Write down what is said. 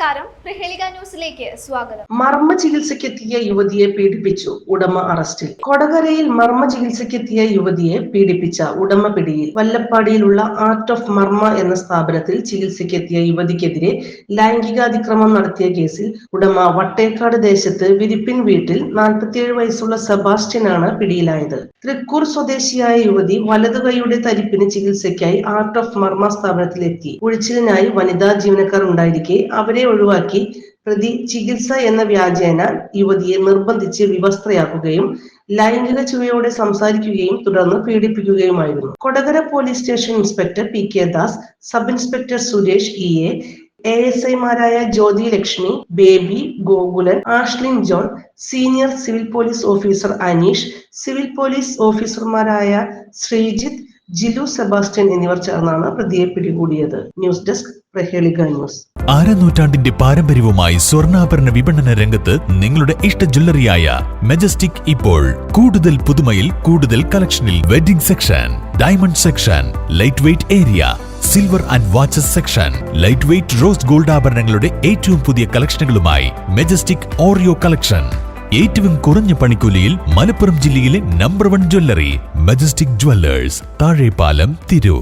നമസ്കാരം. പ്രഹേളിക ന്യൂസിലേക്ക് സ്വാഗതം. മർമ്മ ചികിത്സയ്ക്കെത്തിയ യുവതിയെ പീഡിപ്പിച്ചു ഉടമ അറസ്റ്റിൽ. കൊടകരയിൽ മർമ്മ ചികിത്സയ്ക്കെത്തിയ യുവതിയെ പീഡിപ്പിച്ച ഉടമ പിടിയിൽ. വല്ലപ്പാടിയിലുള്ള ആർട്ട് ഓഫ് മർമ്മ എന്ന സ്ഥാപനത്തിൽ ചികിത്സയ്ക്കെത്തിയ യുവതിക്കെതിരെ ലൈംഗികാതിക്രമം നടത്തിയ കേസിൽ ഉടമ വട്ടേക്കാട് ദേശത്ത് വിരിപ്പിൻ വീട്ടിൽ നാൽപ്പത്തിയേഴ് വയസ്സുള്ള സെബാസ്റ്റ്യൻ ആണ് പിടിയിലായത്. തൃക്കൂർ സ്വദേശിയായ യുവതി വലതുകൈയുടെ തരിപ്പിന് ചികിത്സയ്ക്കായി ആർട്ട് ഓഫ് മർമ്മ സ്ഥാപനത്തിലെത്തി. ഒഴിച്ചിലിനായി വനിതാ ജീവനക്കാർ ഉണ്ടായിരിക്കെ അവരെ ഒഴിവാക്കി പ്രതി ചികിത്സ എന്ന വ്യാജേന യുവതിയെ നിർബന്ധിച്ച് വിവസ്ത്രയാക്കുകയും ലൈംഗിക ചുവയോടെ സംസാരിക്കുകയും തുടർന്ന് പീഡിപ്പിക്കുകയുമായിരുന്നു. Kodakara police station inspector P K Das sub inspector Suresh E A A S ഐമാരായ Jyothi Lakshmi Baby Gokulan Ashlin John senior civil police officer Aneesh civil police ഓഫീസർമാരായ ശ്രീജിത്ത് ജിലു സെബാസ്റ്റ്യൻ എന്നിവർ ചേർന്നാണ് പ്രതിയെ പിടികൂടിയത്. News desk Prahelika news. അരനൂറ്റാണ്ടിന്റെ പാരമ്പര്യവുമായി സ്വർണാഭരണ വിപണന രംഗത്ത് നിങ്ങളുടെ ഇഷ്ട ജ്വല്ലറിയായ മെജസ്റ്റിക് ഇപ്പോൾ കൂടുതൽ പുതുമയിൽ കൂടുതൽ കളക്ഷനിൽ wedding section diamond section light weight area silver and watches section light weight rose gold ആഭരണങ്ങളുടെ ഏറ്റവും പുതിയ കളക്ഷനുകളുമായി മെജസ്റ്റിക് ഓറിയോ കളക്ഷൻ. ഏറ്റവും കുറഞ്ഞ പണിക്കൂലിയിൽ മലപ്പുറം ജില്ലയിലെ number one jewellery Majestic Jewellers Thazhepalam Tirur